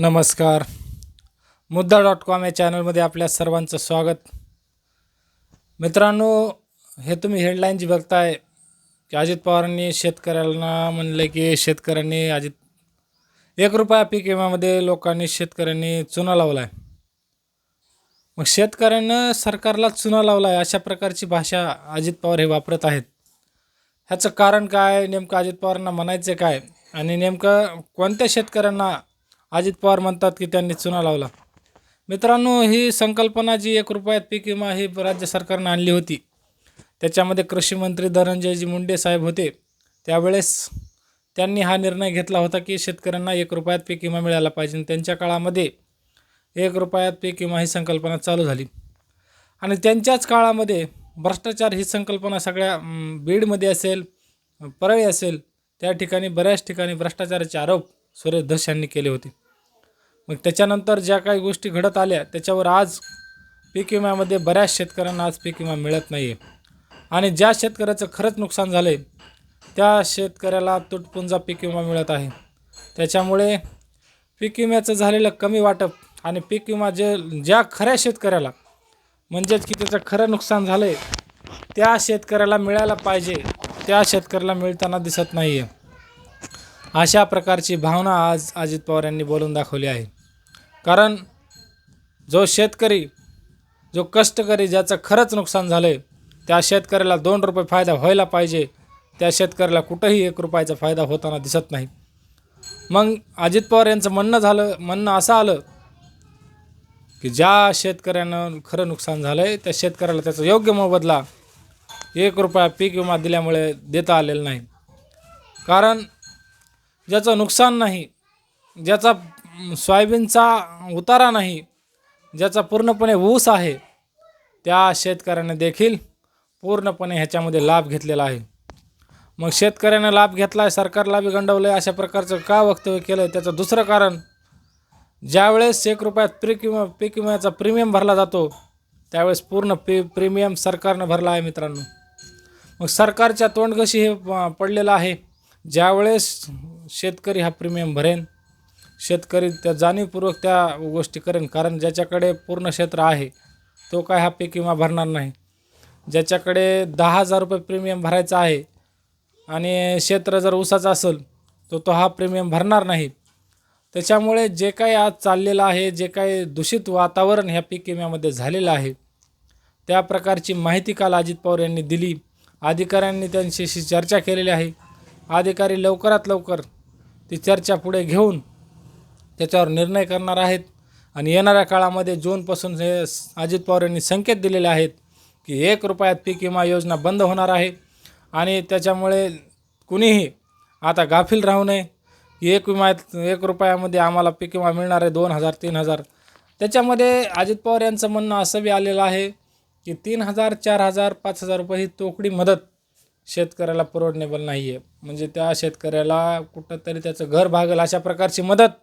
नमस्कार. मुद्दा dot com या चॅनलमध्ये आपल्या सर्वांचं स्वागत. मित्रांनो हे तुम्ही हेडलाईन जी बघताय की अजित पवारांनी शेतकऱ्यांना म्हणलं की शेतकऱ्यांनी अजित एक रुपया पीक विम्यामध्ये लोकांनी शेतकऱ्यांनी चुना लावला आहे मग शेतकऱ्यानं सरकारला चुना लावला आहे अशा प्रकारची भाषा अजित पवार हे वापरत आहेत. ह्याचं कारण काय? नेमकं अजित पवारांना म्हणायचं काय? आणि नेमकं कोणत्या शेतकऱ्यांना अजित पवार म्हणतात की त्यांनी चुना लावला. मित्रांनो ही संकल्पना जी एक रुपयात पीक विमा ही राज्य सरकारनं आणली होती. त्याच्यामध्ये कृषी मंत्री धनंजयजी मुंडे साहेब होते. त्यावेळेस त्यांनी हा निर्णय घेतला होता की शेतकऱ्यांना एक रुपयात पीक विमा मिळाला पाहिजे. त्यांच्या काळामध्ये एक रुपयात पीक विमा ही संकल्पना चालू झाली. आणि त्यांच्याच काळामध्ये भ्रष्टाचार ही संकल्पना सगळ्या बीडमध्ये असेल परळी असेल त्या ठिकाणी बऱ्याच ठिकाणी भ्रष्टाचाराचे आरोप सुरेश धस यांनी केले होते. मग त्याच्यानंतर ज्या काही गोष्टी घडत आल्या त्याच्यावर आज पीक विम्यामध्ये बऱ्याच शेतकऱ्यांना आज पीक विमा मिळत नाही आहे आणि ज्या शेतकऱ्याचं खरंच नुकसान झालं आहे त्या शेतकऱ्याला तुटपुंजा पीक विमा मिळत आहे. त्याच्यामुळे पीक विम्याचं झालेलं कमी वाटप आणि पीक विमा जे ज्या खऱ्या शेतकऱ्याला म्हणजेच की त्याचं खरं नुकसान झालं आहे त्या शेतकऱ्याला मिळायला पाहिजे त्या शेतकऱ्याला मिळताना दिसत नाही आहे अशा प्रकारची भावना आज अजित पवार यांनी बोलून दाखवली आहे. कारण जो शेतकरी जो कष्टकरी ज्याचं खरंच नुकसान झालं आहे त्या शेतकऱ्याला दोन रुपये फायदा व्हायला पाहिजे. त्या शेतकऱ्याला कुठंही एक रुपयाचा फायदा होताना दिसत नाही. मग अजित पवार यांचं म्हणणं झालं म्हणणं असं आलं की ज्या शेतकऱ्यानं खरं नुकसान झालं आहे त्या शेतकऱ्याला त्याचा योग्य मोबदला एक रुपया पीक विमा दिल्यामुळे देता आलेला नाही. कारण ज्याचं नुकसान नाही ज्याचा सोयाबीनचा उतारा नाही ज्याचा पूर्णपणे ऊस आहे त्या शेतकऱ्याने देखील पूर्णपणे ह्याच्यामध्ये लाभ घेतलेला आहे. मग शेतकऱ्यानं लाभ घेतला आहे सरकारला बी गंडवलं आहे अशा प्रकारचं का वक्तव्य केलं आहे त्याचं दुसरं कारण ज्यावेळेस एक रुपयात पीक विमा पीक विम्याचा प्रीमियम भरला जातो त्यावेळेस पूर्ण पी प्रीमियम सरकारनं भरला आहे मित्रांनो. मग सरकारच्या तोंडघशी हे पडलेलं आहे ज्यावेळेस शेतकरी हा प्रीमियम भरेन शेतकरी त्या जाणीवपूर्वक त्या गोष्टी करेन कारण ज्याच्याकडे पूर्ण क्षेत्र आहे तो काय हा पीक विमा भरणार नाही. ज्याच्याकडे दहा हजार रुपये प्रीमियम भरायचा आहे आणि क्षेत्र जर ऊसाचं असेल तर तो हा प्रीमियम भरणार नाही. त्याच्यामुळे जे काही आज चाललेलं आहे जे काही दूषित वातावरण ह्या पीक विम्यामध्ये झालेलं आहे त्या प्रकारची माहिती काल अजित पवार यांनी दिली. अधिकाऱ्यांनी त्यांच्याशी चर्चा केलेली आहे. अधिकारी लवकरात लवकर ती चर्चा पुढे घेऊन त्याच्यावर निर्णय करणार आहेत. आणि येणाऱ्या काळामध्ये जूनपासून हे अजित पवार यांनी संकेत दिलेले आहेत की एक रुपयात पीक विमा योजना बंद होणार आहे. आणि त्याच्यामुळे कुणीही आता गाफील राहू नये. की एक विमात एक रुपयामध्ये आम्हाला पीक विमा मिळणार आहे दोन हजार तीन हजार. त्याच्यामध्ये अजित पवार यांचं म्हणणं असं बी आलेलं आहे की तीन हजार चार हजार पाच हजार रुपये ही तोकडी मदत शेतकऱ्याला परवडनेबल नाही आहे म्हणजे त्या शेतकऱ्याला कुठंतरी त्याचं घर भागेल अशा प्रकारची मदत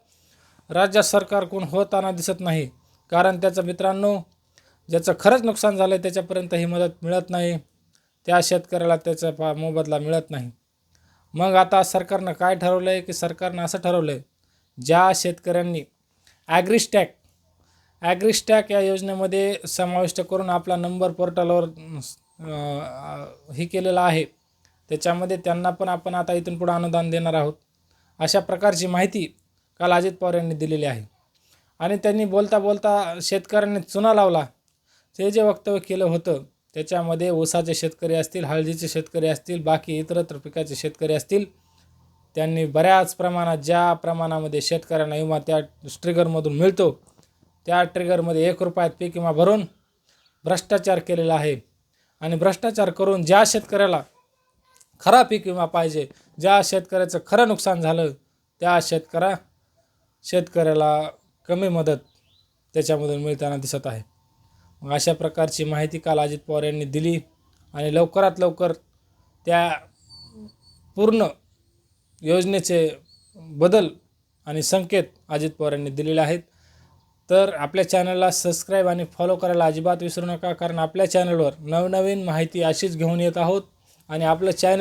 राज्यात सरकार कोण होताना दिसत नाही. कारण त्याचं मित्रांनो ज्याचं खरंच नुकसान झालं आहे त्याच्यापर्यंत ही मदत मिळत नाही. त्या शेतकऱ्याला त्याचा पा मोबदला मिळत नाही. मग आता सरकारनं काय ठरवलं आहे की सरकारनं असं ठरवलं आहे ज्या शेतकऱ्यांनी ॲग्रिस्टॅक ॲग्रिस्टॅक या योजनेमध्ये समाविष्ट करून आपला नंबर पोर्टलवर हे केलेला आहे. त्याच्यामध्ये त्यांना पण आपण आता इथून पुढं अनुदान देणार आहोत. अशा प्रकारची माहिती काल अजित पवार यांनी दिलेली आहे. आणि त्यांनी बोलता बोलता शेतकऱ्यांनी चुना लावला. ते जे वक्तव्य केलं होतं त्याच्यामध्ये ऊसाचे शेतकरी असतील हळदीचे शेतकरी असतील बाकी इतरत्र पिकाचे शेतकरी असतील त्यांनी बऱ्याच प्रमाणात ज्या प्रमाणामध्ये शेतकऱ्यांना विमा त्या ट्रिगरमधून मिळतो त्या ट्रिगरमध्ये एक रुपयात पीक विमा भरून भ्रष्टाचार केलेला आहे. आणि भ्रष्टाचार करून ज्या शेतकऱ्याला खरा पीक विमा पाहिजे ज्या शेतकऱ्याचं खरं नुकसान झालं त्या शेतकऱ्या शेतकऱ्याला कमी मदत त्याच्यामधून मिळताना दिसत आहे. मग अशा प्रकारची माहिती काल अजित पवार यांनी दिली आणि लवकरात लवकर त्या पूर्ण योजनेचे बदल आणि संकेत अजित पवार यांनी दिलेले आहेत. तर आपल्या चॅनलला सबस्क्राईब आणि फॉलो करायला अजिबात विसरू नका कारण आपल्या चॅनलवर नवनवीन माहिती अशीच घेऊन येत आहोत आणि आपलं चॅनल